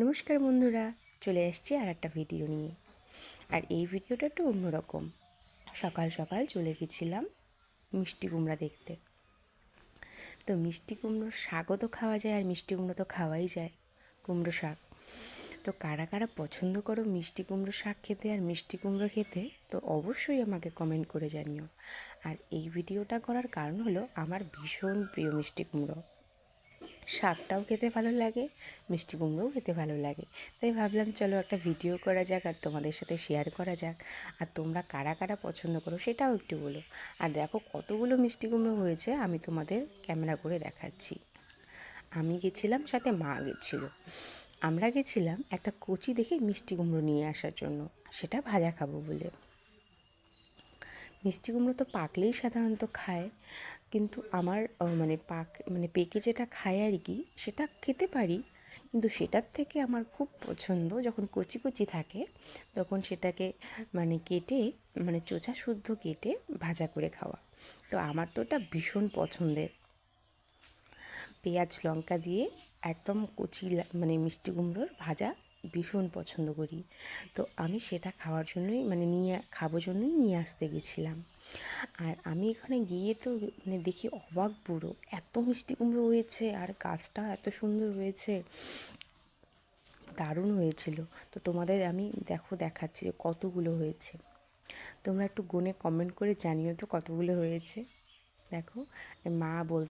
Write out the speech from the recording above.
নমস্কার বন্ধুরা, চলে এসছি আর একটা ভিডিও নিয়ে। আর এই ভিডিওটা একটু অন্যরকম। সকাল সকাল চলে গেছিলাম মিষ্টি কুমড়া দেখতে। তো মিষ্টি কুমড়োর শাকও তো খাওয়া যায় আর মিষ্টি কুমড়ো তো খাওয়াই যায়, কুমড়ো শাক। তো কারা কারা পছন্দ করো মিষ্টি কুমড়ো শাক খেতে আর মিষ্টি কুমড়ো খেতে, তো অবশ্যই আমাকে কমেন্ট করে জানিও। আর এই ভিডিওটা করার কারণ হলো আমার ভীষণ প্রিয় মিষ্টি কুমড়ো। শাকটাও খেতে ভালো লাগে, মিষ্টি কুমড়োও খেতে ভালো লাগে। তাই ভাবলাম চলো একটা ভিডিও করা যাক আর তোমাদের সাথে শেয়ার করা যাক। আর তোমরা কারা কারা পছন্দ করো সেটাও একটু বলো। আর দেখো কতগুলো মিষ্টি কুমড়ো হয়েছে, আমি তোমাদের ক্যামেরা করে দেখাচ্ছি। আমি গেছিলাম, সাথে মা গেছিল। আমরা গেছিলাম একটা কচি দেখে মিষ্টি কুমড়ো নিয়ে আসার জন্য। সেটা ভাজা খাব বলে। মিষ্টি কুমড়ো তো পাকলেই সাধারণত খায়। কিন্তু আমার মানে পাক মানে পেকে যেটা খায় আর কি, সেটা খেতে পারি। কিন্তু সেটার থেকে আমার খুব পছন্দ যখন কচি কচি থাকে, তখন সেটাকে মানে কেটে মানে চোচা শুদ্ধ কেটে ভাজা করে খাওয়া। তো আমার তো ওটা ভীষণ পছন্দের। পেঁয়াজ, লঙ্কা দিয়ে একদম কচি মানে মিষ্টি কুমড়োর ভাজা ভীষণ পছন্দ করি। তো আমি সেটা খাওয়ার জন্যই মানে নিয়ে খাব জন্যই নিয়ে আসতে গেছিলাম। আর আমি এখানে গিয়ে তো মানে দেখি অবাক বুড়ো এত মিষ্টি কুমড়ো হয়েছে আর গাছটা এত সুন্দর হয়েছে। দারুণ হয়েছিল। তো তোমাদের আমি দেখো দেখাচ্ছি যে কতগুলো হয়েছে। তোমরা একটু গুনে কমেন্ট করে জানিও তো কতগুলো হয়েছে। দেখো, মা বল